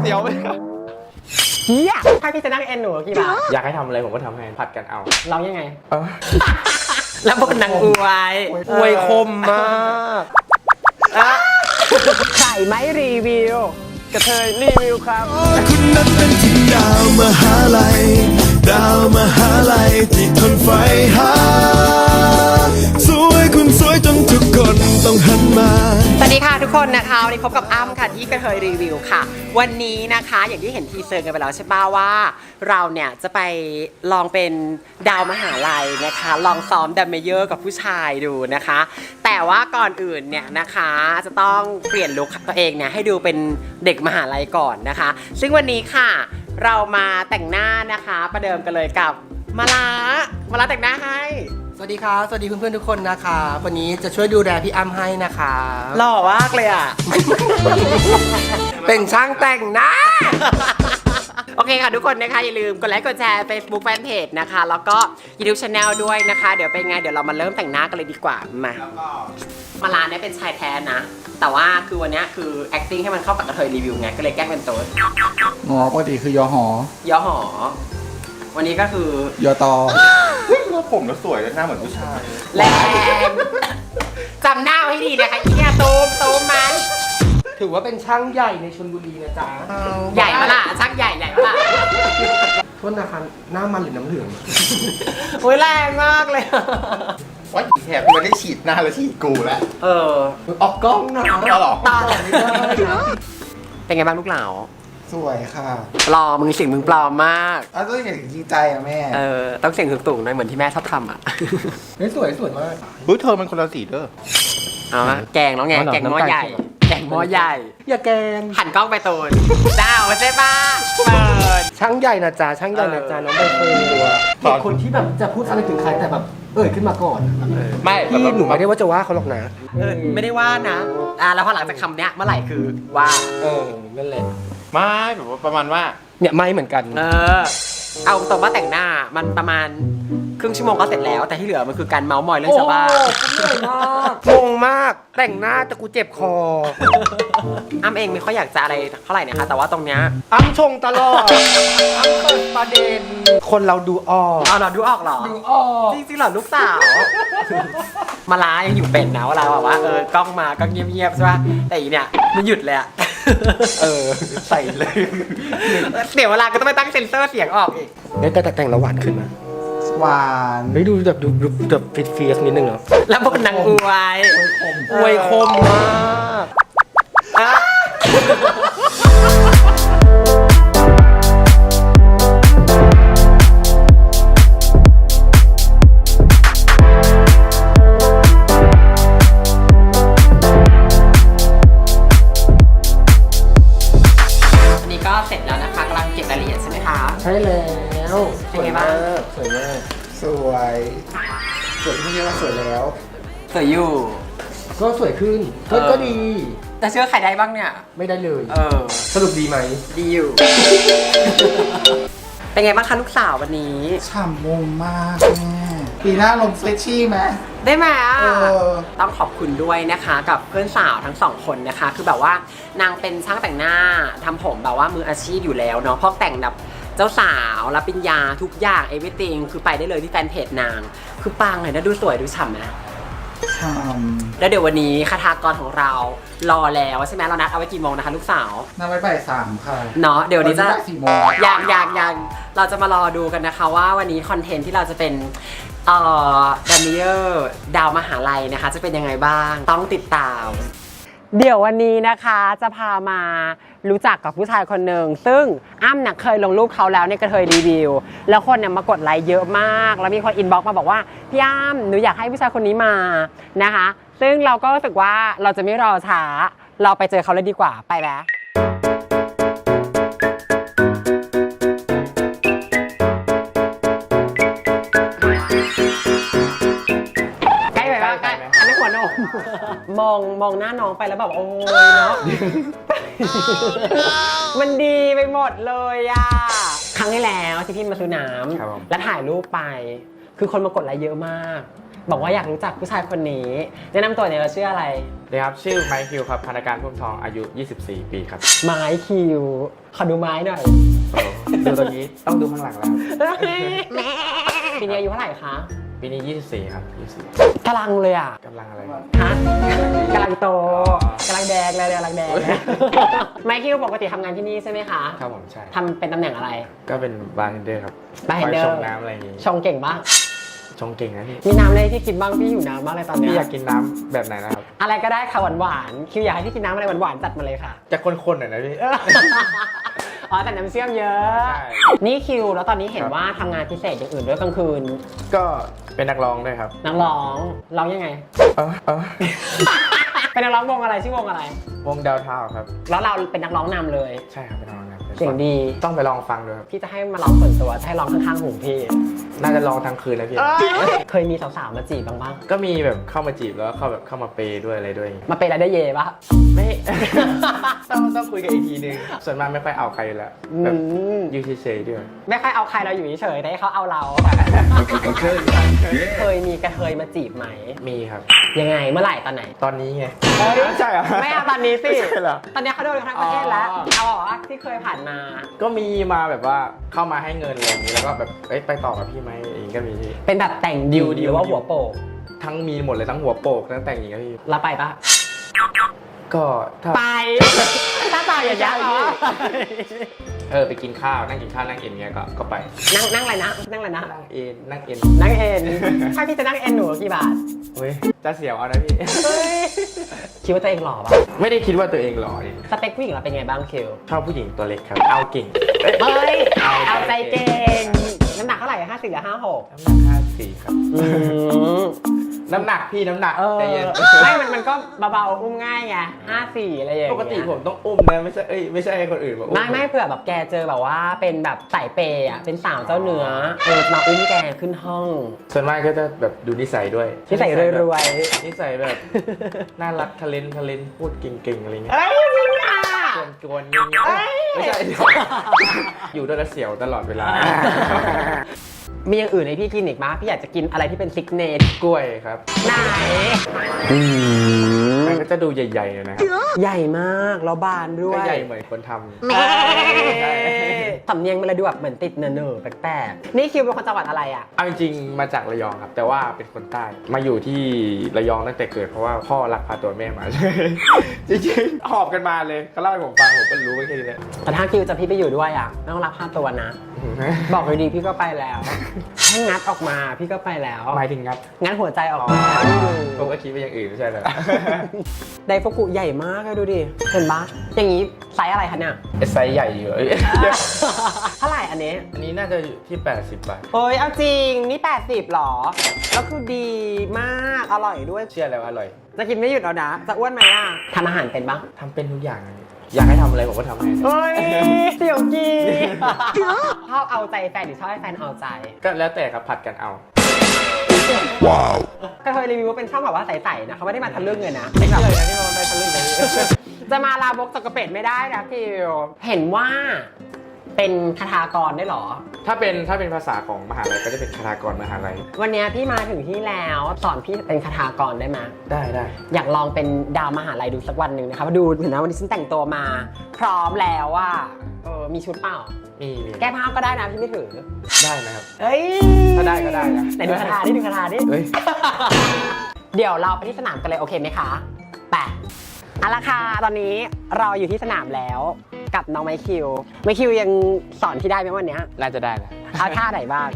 เสียวไหมครับเฮียถ้าพี่จะนั่งเอ็นหนูกี่บาทอยากให้ทำอะไรผมก็ทำให้ผัดกันเอา เรายังไงเออแล้วพวกนางอวยอวยคมมากใส่ไหมรีวิว กระเทยรีวิวครับ คุณนั้นเป็นถึงดาวมหาลัย ดาวมหาลัยที่ทนไฟหา สวยคุณสวยจนทุกคนต้องหันมาส วัสดีค่ะทุกคนนะคะวันนี้พบกับอ้ำค่ะที่กระเทยรีวิวค่ะ วันนี้นะคะอย่างที่เห็นทีเซอร์กันไปแล้วใช่ป่าว่าเราเนี่ยจะไปลองเป็นดาวมหาลัยนะคะ ลองซ้อมดัมเมเยอร์กับผู้ชายดูนะคะ แต่ว่าก่อนอื่นเนี่ยนะคะจะต้องเปลี่ยนลุคตัวเองเนี่ยให้ดูเป็นเด็กมหาลัยก่อนนะคะ ซึ่งวันนี้ค่ะเรามาแต่งหน้านะคะ ประเดิมกันเลยกับมาลา มาลาแต่งหน้าให้ สวัสดีครับ สวัสดีเพื่อนๆทุกคนนะคะ วันนี้จะช่วยดูแลพี่อ้ำให้นะคะ หล่อมากเลยอะ เป็นช่างแต่งหน้า โอเคค่ะทุกคนนะคะ อย่าลืมกดไลค์กดแชร์ Facebook Fanpage นะคะ แล้วก็ YouTube Channel ด้วยนะคะ เดี๋ยวเป็นไง เดี๋ยวเรามาเริ่มแต่งหน้ากันเลยดีกว่า มา มาลานเนี่ยเป็นชายแท้นะ แต่ว่าคือวันเนี้ยคือ acting ให้มันเข้ากับกระเทยรีวิวไง ก็เลยแกล้งเป็นโต๊ดอ๋อปกติคือยอหอย่อหอ วันนี้ก็คือ ยอตอ ผมแล้วสวยแล้วหน้าเหมือนผู้ชายแรงจำหน้าไว้ให้ดีนะคะอีเนี่ยตูมตูมมันถือว่าเป็นช่างใหญ่ในชลบุรีนะจ๊ะใหญ่ปะล่ะชักใหญ่ใหญ่ปะล่ะโทษนะคะหน้ามันหรือน้ำเหลืองอุ้ยแรงมากเลย ว่าแถบมันได้ฉีดหน้าแล้วฉีดกูแล้วเออออกกล้องนะเอาเหรอตาเป็นไงบ้างลูกเหลา สวยค่ะปลอมมึงเสียงมึงปลอมมาก อ้าวต้องอย่างจริงใจอะแม่เออ ต้องเสียงสูงๆหน่อยเหมือนที่แม่ชอบทำอะ เฮ้ยสวยสวยมากเฮ้ยเธอมันคนละสีเด้อ เอามาแกงแล้วไงอ๋อเหรอแกงหม้อใหญ่น้ำตาลแกงหม้อใหญ่ อย่าแกงหันกล้องไปตูนดาวใช่ปะเปิด ช่างใหญ่นะจ๊ะช่างใหญ่นะจ๊ะน้องใบเฟิร์นเป็นคนที่แบบจะพูดอะไรถึงใครแต่แบบเอ่ยขึ้นมาก่อนไม่พี่หนูไม่ได้ว่าจะว่าเขาหรอกนะ เออไม่ได้ว่านะ อ่าแล้วพอหลังจากคำเนี้ยเมื่อไหร่คือว่า เออนั่นแหละ ไม่แบบว่าประมาณว่า เนี่ยไม่เหมือนกัน เออ เอาตรงว่าแต่งหน้ามันประมาณครึ่งชั่วโมงก็เสร็จแล้ว แต่ที่เหลือมันคือการเมาส์มอยเรื่องชาวบ้านงงมากแต่งหน้าแต่กูเจ็บคอ อ้ำเองไม่ค่อยอยากจะอะไรเท่าไหร่นะคะแต่ว่าตรงเนี้ยอ้ำชงตลอด อ้ำเปิด ประเด็น คนเราดูออกเอาเหรอดูออกเหรอ ดูออกจริงๆเหรอลูกสาว มาล้ายังอยู่เป็นนะเวลาแบบว่าเออกล้องมาก็เงียบๆใช่ป่ะแต่อีเนี่ยมันหยุดเลยอะเออ ใส่เลยเดี๋ยวเวลาก็ต้องไปตั้งเซ็นเซอร์เสียงออกอีกเฮ้ยแต่แต่งแล้วหวานขึ้นนะหวานเฮ้ยดูแบบดูดูแบบฟิตเฟียสนิดนึงเหรอแล้วพวกนางอวยอวยคมมาก สวยที่เรียกว่าสวยแล้ว สวยอยู่ ก็สวยขึ้นก็เออก็ดี แต่เชื่อใครได้บ้างเนี่ย ไม่ได้เลย เออ สรุปดีไหมดีอยู่ เป็นไงบ้างคะลูกสาววันนี้ ฉ่ำมงมากแม่ปีหน้าลงเฟรชชี่ไหม ได้ไหมอะ เออ ต้องขอบคุณด้วยนะคะ กับเพื่อนสาวทั้งสองคนนะคะ คือแบบว่านางเป็นช่างแต่งหน้าทำผมแบบว่ามืออาชีพอยู่แล้วเนาะเพราะแต่งแบบ เจ้าสาวรับปริญญาทุกอย่างเอวิติงคือไปได้เลยที่แฟนเพจนาง คือปังเลยนะดูสวยดูฉ่ำนะฉ่แล้วเดี๋ยววันนี้คาถากรของเรารอแล้วใช่ไหมเรานัดเอาไว้กี่โมงนะคะลูกสาวำน้ำไว้บ่ายสามค่ะเนาะเดี๋ยววันนี้จะตอสี่โมงยังยังยังเราจะมารอดูกันนะคะว่าวันนี้คอนเทนต์ที่เราจะเป็นเอ่อดัมเมอร์ดาวมหาลัยนะคะ จะเป็นยังไงบ้างต้องติดตาม เดี๋ยววันนี้นะคะจะพามารู้จักกับผู้ชายคนหนึ่งซึ่งอ้ำเนี่ยเคยลงรูปเขาแล้วในกระเทยรีวิว แล้วคนเนี่ยมากดไลค์เยอะมาก แล้วมีคนอินบ็อกมาบอกว่าพี่อ้ำหนูอยากให้ผู้ชายคนนี้มานะคะ ซึ่งเราก็รู้สึกว่าเราจะไม่รอช้าเราไปเจอเขาเลยดีกว่าไปแล้ว หัวนม มองมองหน้าน้องไปแล้วแบบโอ้ยเนาะ มันดีไปหมดเลยอะครั้งที่แล้วที่พี่มาซื้อน้ครับผมำแล้วถ่ายรูปไป คือคนมากดไลค์เยอะมาก บอกว่าอยากรู้จักผู้ชายคนนี้ แนะนำตัวเนี่อยเราชื่ออะไรนะครับ ชื่อไมค์คิวครับพนักงานพุ่มทองอายุ 24 ปีครับไม้คิว ขอดูไม้หน่อยโอ้ดูตรงนี้ต้องดูข้างหลังแล้วครับปีนี้อายุเท่าไหร่คะ ปีนี้ 24 ครับ 24กำลังเลยอะกำลังอะไร ฮะกำลังโตกำลังแดงเลยกำลังแดงนะ ไม้คิวปกติทำงานที่นี่ใช่ไหมคะครับผมใช่ ทำเป็นตำแหน่งอะไร ก็เป็นบาร์เทนเดอร์ครับ bartender คอยชงน้ำอะไรอย่างงี้ ชงเก่งปะชงเก่งนะพี่ มีน้ำอะไรที่กินบ้างพี่อยู่น้ำมากเลยตอนเนี้พี่ยอยากกินน้ำแบบไหนนะครับ อะไรก็ได้ค่ะหวานๆคิวอยากให้พี่กินน้ำอะไรหวานๆจัดมาเลยค่ะ จะข้นๆหน่อยนะพี่ อ๋อแต่น้ำเชื่อมเยอะ ใช่นี่คิวแล้วตอนนี้เห็นครับ ว่าทำงานพิเศษอย่างอื่นด้วยกลางคืน ก็ เป็นนักร้องด้วยครับ นักร้องร้องยังไง เออเออเป็นนักร้องวงอะไรชื่อวงอะไร วงดาวเทาวครับ แล้วเราเป็นนักร้องนำเลย ใช่ครับเป็นนักร้องนำ เสียงดี ต้องไปลองฟังดูครับพี่จะให้มาร้องส่วนตัวจะให้ร้องข้างๆหูพี่น่าจะลองทั้งคืนนะพี่ เคยมีสาวๆมาจีบบ้างปะก็มีแบบเข้ามาจีบแล้วเข้าแบบเข้ามาเปย์ด้วยอะไรด้วย มาเป็นอะไรได้เย่ปะไม่ ต้องต้องคุยกันอีกทีนึง ส่วนมากไม่ค่อยเอาใครอยู่แล้วแบบอืมอยู่เฉยๆด้วย ไม่ค่อยเอาใครเราอยู่เฉยๆแต่ให้เขาเอาเรา เคยมีกระเทยมาจีบไหม มีครับ ยังไงเมื่อไหร่ตอนไหน ตอนนี้ไงเอ้ยใช่เหรอไม่เอาตอนนี้สิไม่ใช่เหรอตอนนี้เขาโดนกันทั้งประเทศแล้วอ๋อเอาบอกว่าที่เคยผ่านมา ก็มีมาแบบว่าเข้ามาให้เงินอะไรอย่างนี้แล้วก็แบบเอ้ยไปต่อกับพี่ไหมอะไรอย่างนี้ก็มีพี่ เป็นแบบแต่งดิวดิวหรือว่าดิวหัวโปกทั้งมีหมดเลยทั้งหัวโปกทั้งแต่งหญิงครับพี่เราไปปะก็ถ้า ไป ถ้าไปอย่ายักเหรอ เออไปกินข้าวนั่งกินข้าวนั่งเอ็นเงี้ยก็ก็ไปนั่งนั่งอะไรนะ นั่งอะไรนะ นั่งเอ็นนั่งเอ็นนั่งเอ็น ถ้าพี่จะนั่งเอ็นหนูกี่บาทเว้ยจะเสียวเอานะพี่ คิดว่าตัวเองหล่อปะไม่ได้คิดว่าตัวเองหล่อดิสเปคผู้หญิงเราเป็นไงบ้างคิว ชอบผู้หญิงตัวเล็กครับ เอาเก่งเฮ้ย เอาเอาใจใจเก่เก่งงน้ำหนักเท่าไหร่ห้าสิบหรือห้าหกน้ำหนักห้าสี่ครับ น้ำหนักพี่น้ำหนักเออใจเย็นไม่มันมันก็เบาๆอุ้มง่ายไงห้าสี่อะไรอย่างเงี้ย ปกติผมต้องอุ้มนะไม่ใช่เอ้ยไม่ใช่ให้คนอื่นมาอุ้ม ไม่ไม่เผื่อแบบแกเจอแบบว่าเป็นแบบสายเปย์อะเป็นสาวเจ้าเนื้อเออมาอุ้มแกขึ้นห้อง ส่วนมากก็จะแบบดูนิสัยด้วยนิสัยรวยๆนิสัยแบบ น่ารักทะเลนทะเลนพูดเก่งๆอะไรเงี้ย เอ้ย จริงอะกวนๆเงี้ยๆเอ้ยไม่ใช่ อยู่ด้วยแล้วเสียวตลอดเวลา มีอย่างอื่นให้พี่กินอีกมั้ยพี่อยากจะกินอะไรที่เป็นซิกเนตกล้วยครับ ไหนมั นก็จะดูใหญ่ๆหน่อยนะครับใหญ่มากแล้วบานด้วก็ยใหญ่เหมือนคนทำเอ้ยใช่ สำเนียงมันเลยดูแบบเหมือนติดเนอๆแปลกๆนี่คิวเป็นคนจังหวัดอะไรอะ เอาจริงๆมาจากระยองครับ แต่ว่าเป็นคนใต้มาอยู่ที่ระยองตั้งแต่เกิดเพราะว่าพ่อรักพาตัวแม่มา จริงๆหอบกันมาเลยเขาเล่าให้ผมฟังผมก็รู้ไว้แค่นี้แหละแต่ถ้าคิวจะพี่ไปอยู่ด้วยอะไม่ต้องรับค่าตัวนะ บอกเลยดีพี่ก็ไปแล้วถ้างัดออกมาพี่ก็ไปแล้ว หมายถึงงัดงัดหัวใจออกมาผมก็คิดว่าอย่างอื่นไม่ใช่เหรอไดฟุกุใหญ่มากเลยดูดิเห็นปะอย่างนี้ไซส์อะไรคะเนี่ยไอ้ไซส์ใหญ่อยู่เอ้ยเท่าไหร่อันนี้ อันนี้น่าจะอยู่ที่ 80 บาทเฮ้ยเอาจริงนี่ 80หรอ แล้วคือดีมากอร่อยด้วยเชื่อแล้วว่าอร่อยจะกินไม่หยุดแล้วนะจะอ้วนไหมอะทำอาหารเป็นปะทำเป็นทุกอย่างเลย อยากให้ทำอะไรผมก็ทำให้เฮ้ยเสี่ยวกีชอบเอาใจแฟนหรือชอบให้แฟนเอาใจก็แล้วแต่ครับผัดกันเอาก็เคยรีวิวว่าเป็นช่องแบบว่าใสๆนะเขาไม่ได้มาทะลึ่งเลยนะไม่เชื่อเลยนะที่มันได้ทะลึ่งเลยจะมาลาบกตกกระเป็ดไม่ได้นะคิวเห็นว่า เป็นคาถากรได้เหรอ ถ้าเป็นถ้าเป็นภาษาของมหาลัยก็จะเป็นคาถากรมหาลัยวันเนี้ยพี่มาถึงที่แล้วสอนพี่เป็นคาถากรได้ไหมได้ได้อยากลองเป็นดาวมหาลัยดูสักวันหนึ่งนะคะมาดูเห็นนะวันนี้ฉันแต่งตัวมา พร้อมแล้วว่าเออมีชุดเปล่า มีมีแก้ผ้าก็ได้นะพี่ไม่ถือ ได้นะครับ เอ้ยถ้าได้ก็ได้นะ ไหนดูคาถาดิดูคาถาดิเฮ้ย เดี๋ยวเราไปที่สนามกันเลยโอเคไหมคะแปะเอาละค่ะตอนนี้เราอยู่ที่สนามแล้ว กับน้องไมคิว ไมคิวยังสอนพี่ได้ไหมวันเนี้ยน่าจะได้นะเอาท่าไหนบ้าง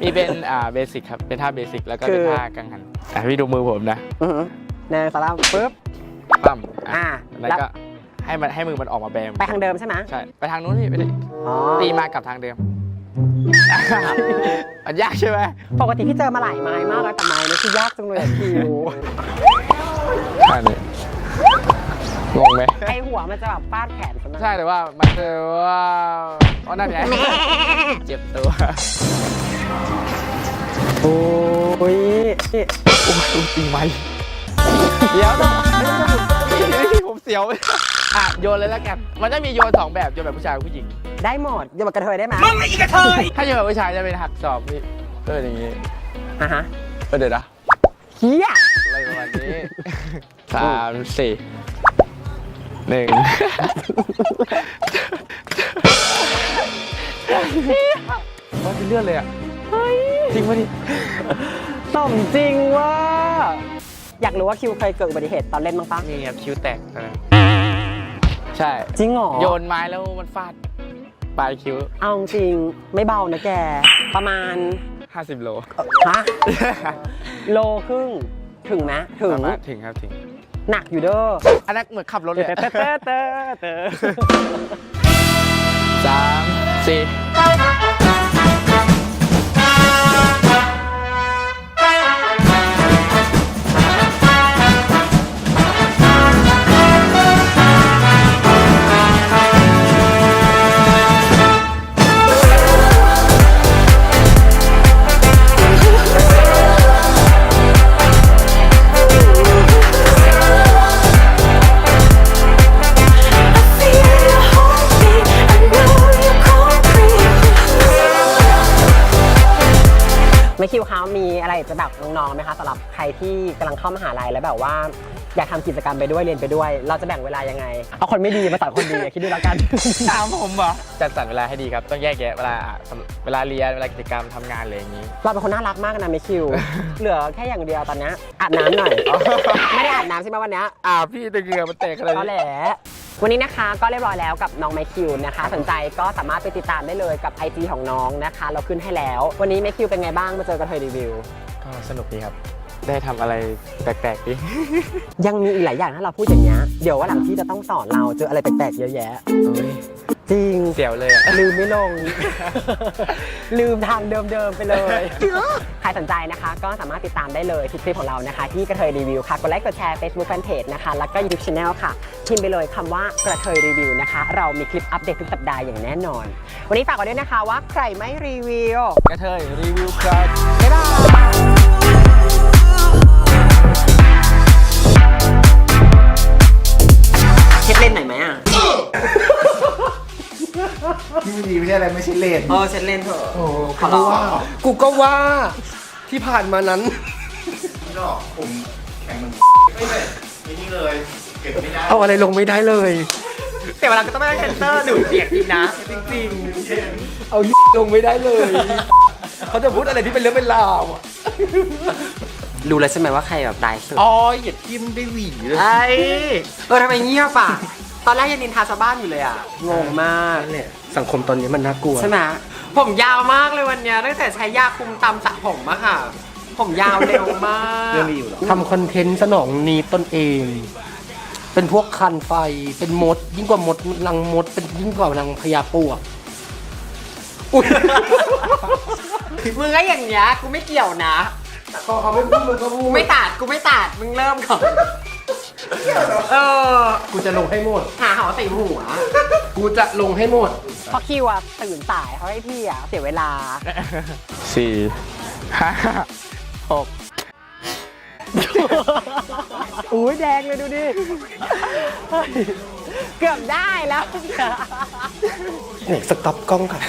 มีเป็นอ่าเบสิกครับเป็นท่าเบสิกแล้วก็คืเป็นอท่ากังหันอะพี่ดูมือผมนะอือหือเนยสลับปุ๊บ ปั้มอะอ่าแล้ว ก็ให้มันให้มือมันออกมาแบมไปทางเดิมใช่ไหมใช่ไปทางนู้นพี่ไปดิอ๋อตีมากลับทางเดิม มันยากใช่ไหมปกติพี่เจอมาหลายไม้มากแล้วแต่ไม้นี่คือยากจังเลยอะคิวใช่เลย งงไหมไอหัวมันจะแบบฟาดแขนซะหน่อยใช่แต่ว่ามันคือว่าอ๋อนั่นไงเจ็บตัว โอ้ยโอ้ยตีไหมเดี๋ยวนะผมเสียวอะโยนเลยแล้วกัน มันจะมีโยนสองแบบโยนแบบผู้ชายกับผู้หญิง ได้หมดอย่าบอกกระเทยได้ไหมถ้าโยนแบบผู้ชายจะเป็นหักศอกพี่เอออย่างงี้อะฮะเออเดี๋ยวนะเฮียอะไรประมาณนี้สามสี่ หนึ่งว่าจะเลื่อนเลยอะจริงปะนี่ต่อมจริงว่าอยากรู้ว่าคิวเคยเกิดอุบัติเหตุตอนเล่นบ้างปะมีครับคิ้วแตกตอนนั้นใช่ จริงเหรอโยนไม้แล้วมันฟาดปลายคิ้ว เอาจริงไม่เบานะแก ประมาณ50 โลฮะโลครึ่งถึงไหมถึงประมาณถึงครับถึง หนักอยู่เด้ออันนั้นเหมือนขับรถเลยเตอเตอเตอเตอเตอสามสี่ ไม่คิวคะมีอะไรจะแบบน้องๆไหมคะสำหรับใครที่กำลังเข้ามหาลัยแล้วแบบว่า อยากทำกิจกรรมไปด้วยเรียนไปด้วย เราจะแบ่งเวลายังไง เอาคนไม่ดีมาสอนคนดี คิดดูแล้วกัน ถามผมเหรอจัดสรรเวลาให้ดีครับ ต้องแยกแยะเวลาอะสำเวลาเรียนเวลากิจกรรมทำงานอะไรอย่างนี้ เราเป็นคนน่ารักมากนะเมคิว เหลือแค่อย่างเดียวตอนเนี้ยอาบน้ำหน่อย ไม่ได้อาบน้ำใช่ไหมวันเนี้ยอ่าพี่ตะเกียบมันแตกขนาดก็นี้ แหละ วันนี้นะคะก็เรียบร้อยแล้วกับน้องไมคิวนะคะ สนใจก็สามารถไปติดตามได้เลยกับ IG ของน้องนะคะ เราขึ้นให้แล้ว วันนี้ไมคิวเป็นไงบ้างมาเจอกับเธอรีวิว ก็สนุกดีครับ ได้ทำอะไรแปลกๆดี ยังมีอีกหลายอย่างถ้าเราพูดอย่างเงี้ยเดี๋ยววันหลังที่จะต้องสอนเราเจออะไรแปลกๆเยอะแยะ จริงเสียวเลยอะลืมไม่ลง ลืมทางเดิมๆไปเลยใครสนใจนะคะ ก็สามารถติดตามได้เลยทุกคลิปของเรานะคะ ที่กระเทยรีวิวค่ะกดไลค์กดแชร์ Facebook Fanpage นะคะ แล้วก็ YouTube Channel ค่ะพิมพ์ไปเลยคำว่ากระเทยรีวิวนะคะ เรามีคลิปอัปเดตทุกสัปดาห์อย่างแน่นอน วันนี้ฝากไว้ด้วยนะคะว่าใครไม่รีวิวกระเทยรีวิวครับ บ๊ายบาย ที่ไม่ดีไม่ใช่อะไรไม่ใช่เลนเออเช็ดเล่นเถอะโอ้ขอร้องว่ากูก็ว่าที่ผ่านมานั้นก็ผมแข่งมันไม่เลยไม่นี่เลย เก็บไม่ได้เอาอะไรลงไม่ได้เลย แต่เวลาก็ต้องไม่ต้องเซ็นเซอร์หนูเปียกจริงนะ จริงเอาลงไม่ได้เลย เขาจะพูดอะไรที่เป็นเรื่องเป็นราวอะๆ รู้แล้วใช่ไหมว่าใครแบบได้สุดอ๋ออย่าทิมได้หวีเลย ไอ้เออทำไมเงียบอะ ตอนแรกยังนินทาชาวบ้านอยู่เลยอะ งงมาก นั่นแหละสังคมตอนนี้มันน่ากลัว ใช่ไหมผมยาวมากเลยวันเนี้ยตั้งแต่ใช้ยาคุมตำสระผมอะค่ะ ผมยาวเร็วมากเรื่องมีอยู่เหรอ ทำคอนเทนต์สนองนีดตนเอง เป็นพวกคันไฟ เป็นมด ยิ่งกว่ามดรังมด เป็นยิ่งกว่ารังพญาปลวกมึงก็อย่างเงี้ยกูไม่เกี่ยวนะ พอเขาไม่พูดมึงก็พูกูดไม่ตัดกูไม่ตัดมึงเริ่มก่อน เออ กูจะลงให้หมด หาหอใส่หัว กูจะลงให้หมด เพราะคิวอะตื่นสายเขาให้พี่อะเสียเวลา สี่ห้าหกอุ้ยแดงเลยดูดิ เกือบได้แล้วไหนสต็อปกล้องค่ะ